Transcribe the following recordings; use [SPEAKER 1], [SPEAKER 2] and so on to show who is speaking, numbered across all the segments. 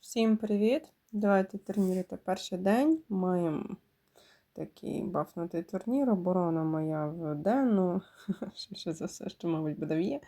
[SPEAKER 1] Всім привіт! Давайте турнірити перший день. Маємо такий бафнутий турнір. Оборона моя в денну. Ще за все, що, мабуть, буде є.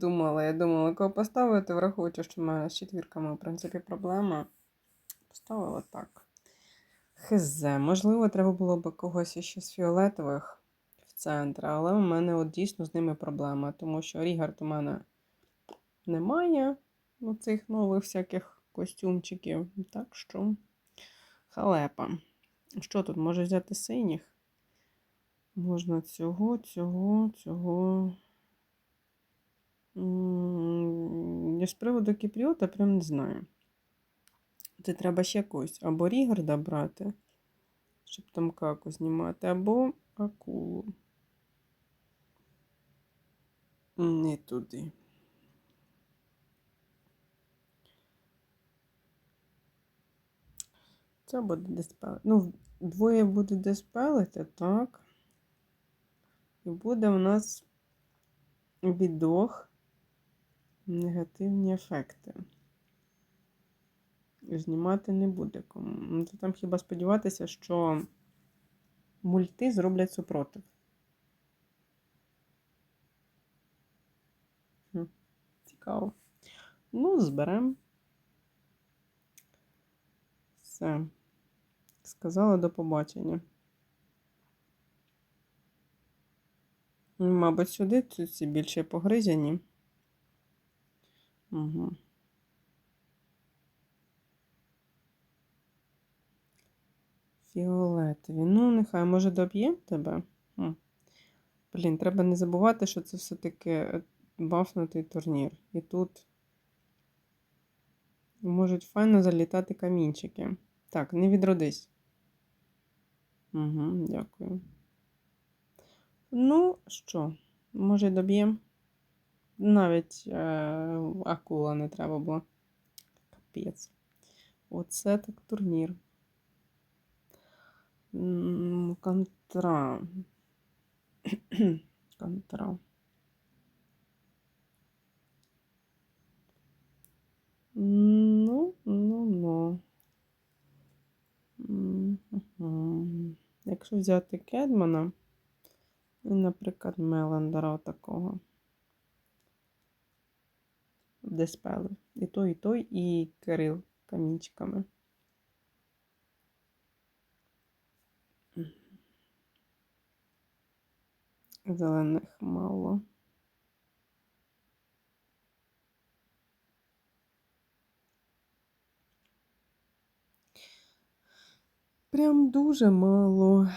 [SPEAKER 1] Думала, я думала, кого поставити, враховуючи, що в мене з четвірками, в принципі, проблема. Поставила так. Хз, можливо, треба було б когось іще з фіолетових в центр, але у мене от дійсно з ними проблема, тому що Рігард у мене немає цих нових всяких костюмчиків. Так що халепа. Що тут? Може взяти синіх? Можна цього, цього, цього. Я з приводу кіпріота прям не знаю. Це треба ще когось або Рігарда брати, щоб там каку знімати, або акулу. Не туди. Це буде диспелити. Ну, двоє буде диспелити, так. І буде у нас відох негативні ефекти. Знімати не буде кому. Ну, то там хіба сподіватися, що мульти зроблять супротив. Хм, Цікаво. Ну, зберемо. Все. Сказала до побачення. Мабуть, сюди ці більше погризяні. Угу. Фіолетові. Ну, нехай, може, доб'є тебе? Хм. Блін, треба не забувати, що це все-таки е, бафнутий турнір. І тут можуть файно залітати камінчики. Так, не відродись. Угу, Дякую. Ну, що, може, доб'ємо? Навіть е, акула не треба було. Капець. Оце так турнір. Контра. Контра. Ну, ну, ну. Якщо взяти Кедмана і, наприклад, Меландера такого. Диспели. І той, і той, і Кирил камінчиками. Зелених мало. Прям дуже мало.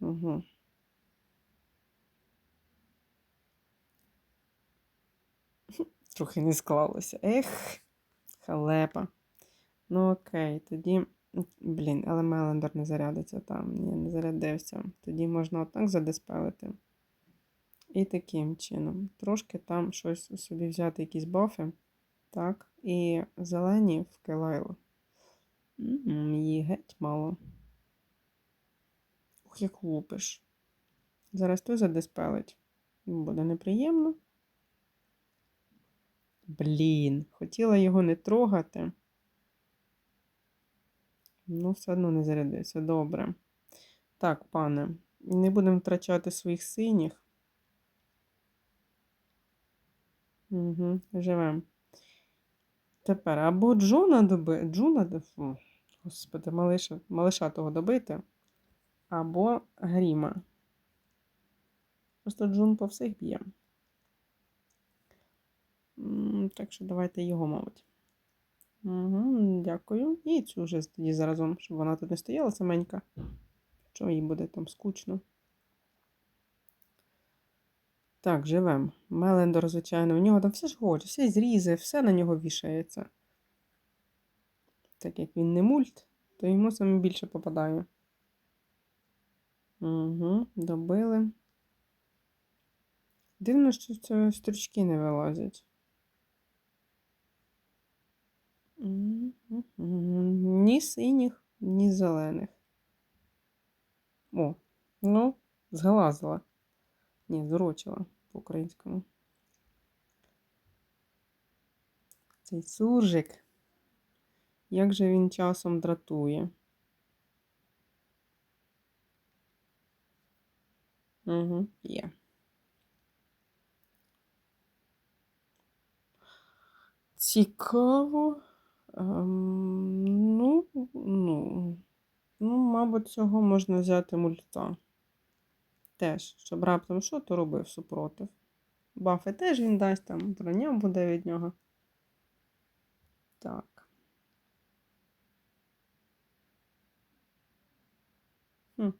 [SPEAKER 1] Угу. Трохи не склалося. Ех, халепа. Ну, окей, тоді. Блін, але Мелендер не зарядиться там. Ні, не зарядився. Тоді можна отак задиспелити. І таким чином. Трошки там щось у собі взяти, якісь бафи. Так. І зелені в Келайлу. Її геть мало. Ух, як лупиш. Зараз той задиспелить. Буде неприємно. Блін, хотіла його не трогати. Ну, все одно не зарядився. Добре. Так, пане, не будемо втрачати своїх синіх. Угу, Живемо. Тепер або Джона доби... Джуна Фу. Господи, малиша, малиша того добити. Або Гріма. Просто Джун по всіх б'є. Так що давайте його, мабуть. Угу, Дякую. І цю вже тоді заразом, щоб вона тут не стояла саменька. Що їй буде там скучно. Так, живем. Мелендор, звичайно, у нього там все ж хоче, всі зрізи, все на нього вішається. Так як він не мульт, то йому саме більше попадає. Угу, добили. Дивно, що це стрічки не вилазять. Ні синіх, ні зелених. О, ну, зглазила. Ні, зурочила по-українському. цей суржик. Як же він часом дратує. Угу, є. Цікаво. Ем, ну, ну, ну, мабуть, цього можна взяти мульта. Теж, щоб раптом що, то робив супротив. Бафи теж він дасть, там броня буде від нього. Так. Хм.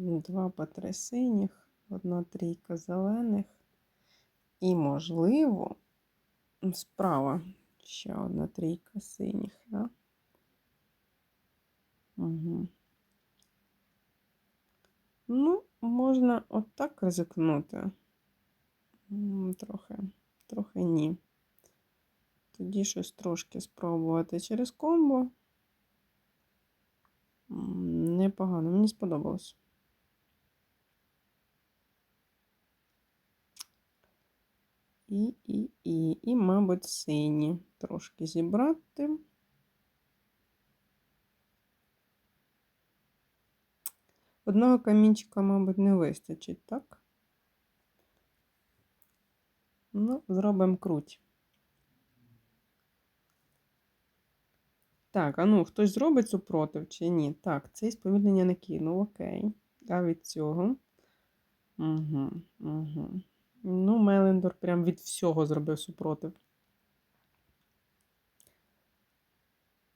[SPEAKER 1] Два по три синіх, одна трійка зелених. І, можливо, справа ще одна трійка синіх, да? Угу. Ну, можна отак ризикнути. Трохи, трохи ні. Тоді щось трошки спробувати через комбо. Непогано, мені сподобалось. І, і, і, і, мабуть, сині трошки зібрати. Одного камінчика, мабуть, не вистачить, так? Ну, зробимо круть. Так, а ну, хтось зробить супротив чи ні? Так, цей сповільнення не кинув, окей. А від цього. Угу, угу. Ну, Мелендор прям від всього зробив супротив.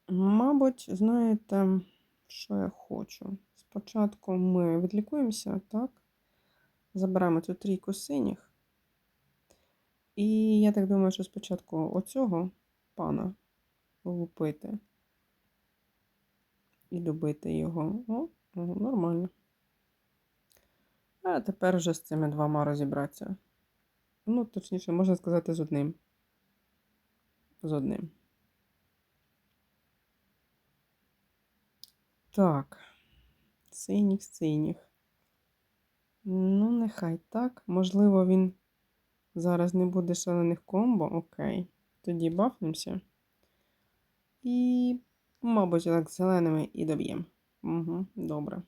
[SPEAKER 1] Мабуть, знаєте, що я хочу? Спочатку ми відлікуємося, так? Заберемо цю трійку синіх. І я так думаю, що спочатку оцього пана лупити і добити його. О, о, нормально. А тепер вже з цими двома розібратися. Ну, точніше, можна сказати, з одним. З одним. Так. Синіх, синіх. Ну, нехай так. Можливо, він зараз не буде шалених комбо. Окей. Тоді бафнемося. І, мабуть, так, зеленими і доб'ємо. Угу, добре.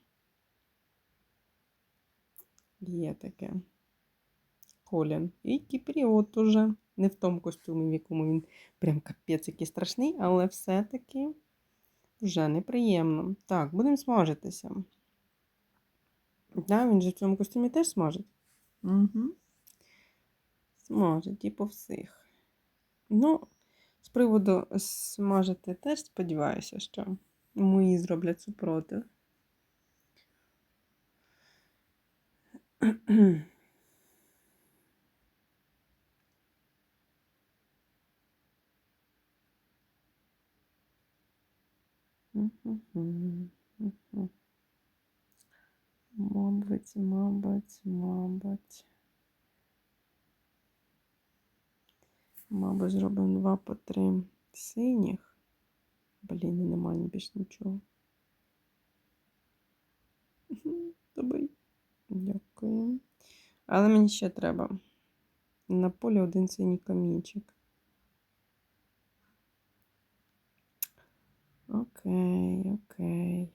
[SPEAKER 1] Є таке. Колін. І Кіпріот уже. Не в тому костюмі, в якому він прям капець який страшний, але все-таки вже неприємно. Так, будемо смажитися. Да, він же в цьому костюмі теж смажить. Угу. Смажить і по всіх. Ну, з приводу смажити теж сподіваюся, що мої зроблять супротив. Мабуть, мабуть, мабуть. Мабуть, зробимо два по три синіх. Блін, немає більш нічого. Добре. Дякую. Але мені ще треба. На полі один синій камінчик. Окей, окей.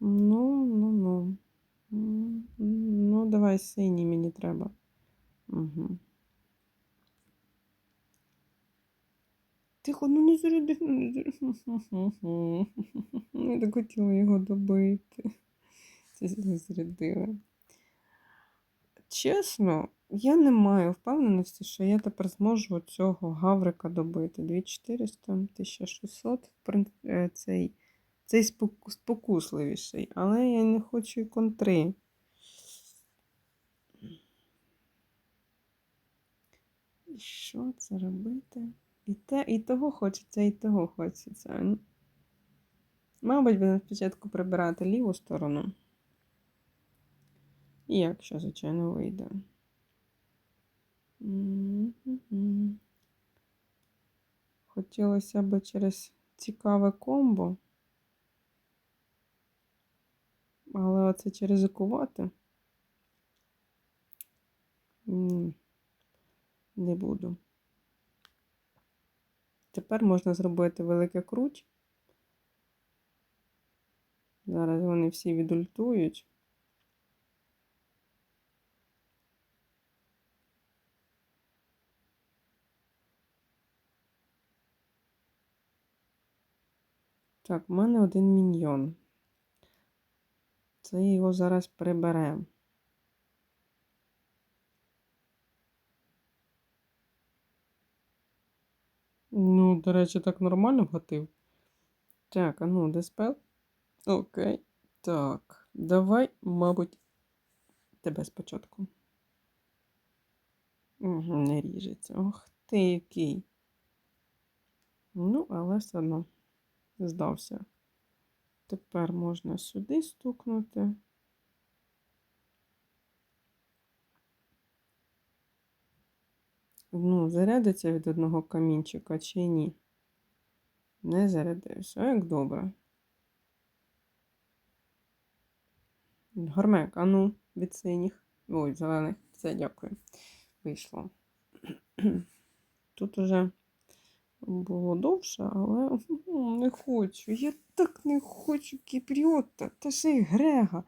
[SPEAKER 1] Ну, ну, ну. Ну, давай синій мені треба. Угу. Тихо, ну не заряди, не заряди. Я так хотіла його добити. Це не зарядили. Чесно, я не маю впевненості, що я тепер зможу цього гаврика добити. 2400, 1600, в принципі, е, цей, цей спокусливіший, але я не хочу і контри. І що це робити? І, те, і того хочеться, і того хочеться. Мабуть, будемо спочатку прибирати ліву сторону. І якщо, звичайно, вийде. Хотілося б через цікаве комбо. Але оце чи ризикувати? Не буду. Тепер можна зробити велике круч. Зараз вони всі відультують. Так, в мене один міньйон. Це його зараз приберемо. Ну, до речі, так нормально вгатив. Так, а ну, диспел. Окей. Так, давай, мабуть, тебе спочатку. Угу, не ріжеться. Ох ти який. Ну, але все одно здався. Тепер можна сюди стукнути. Ну, зарядиться від одного камінчика чи ні? Не зарядився. Як добре. Гормек, а ну, від синіх. Ой, зелених. Все, дякую. Вийшло. Тут уже було довше, але не хочу. Я так не хочу кіпріота. Та ще й Грега.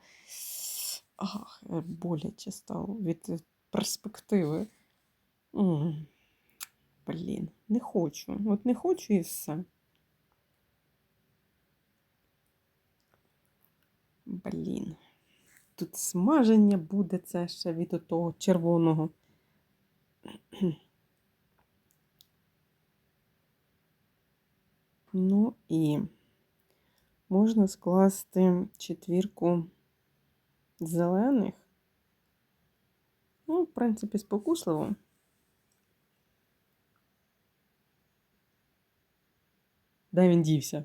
[SPEAKER 1] Ах, е, боляче стало від е, перспективи. Блін, не хочу. От не хочу і все. Блін. Тут смаження буде це ще від того червоного. Ну і можна скласти четвірку зелених. Ну, в принципі, спокусливо. Де він дівся?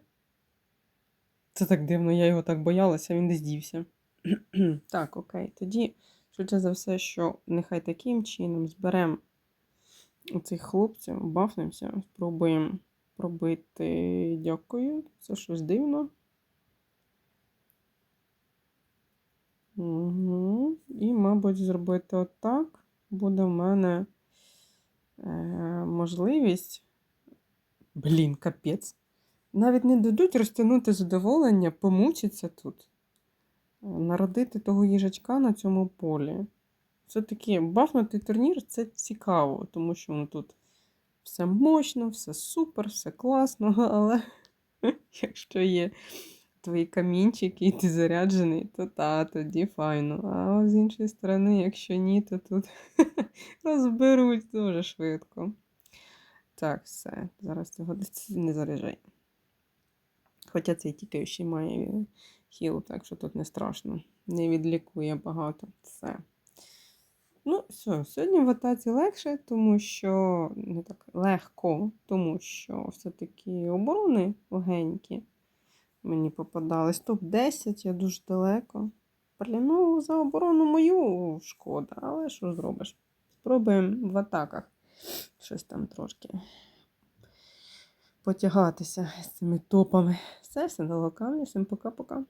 [SPEAKER 1] Це так дивно, я його так боялася, він десь дівся. так, окей. Тоді, швидше за все, що нехай таким чином зберемо цих хлопців, бафнемося, спробуємо пробити. Дякую. Це щось дивно. Угу. І, мабуть, зробити отак. Буде в мене е, можливість. Блін, капець. Навіть не дадуть розтягнути задоволення, помучиться тут. Е, Народити того їжачка на цьому полі. Все-таки бафнутий турнір це цікаво, тому що ну, тут все мощно, все супер, все класно, але якщо є твої камінчики і ти заряджений, то та, тоді файно. А з іншої сторони, якщо ні, то тут розберуть дуже швидко. Так, все. Зараз цього не заряджай. Хоча цей тільки ще має хіл, так що тут не страшно. Не відлікує багато. Все. Ну, все, сьогодні в атаці легше, тому що не так легко, тому що все-таки оборони легенькі. Мені попадались топ-10, я дуже далеко. Блін, ну, за оборону мою шкода, але що зробиш? Спробуємо в атаках щось там трошки потягатися з цими топами. Все, все на локальні. Всім пока-пока.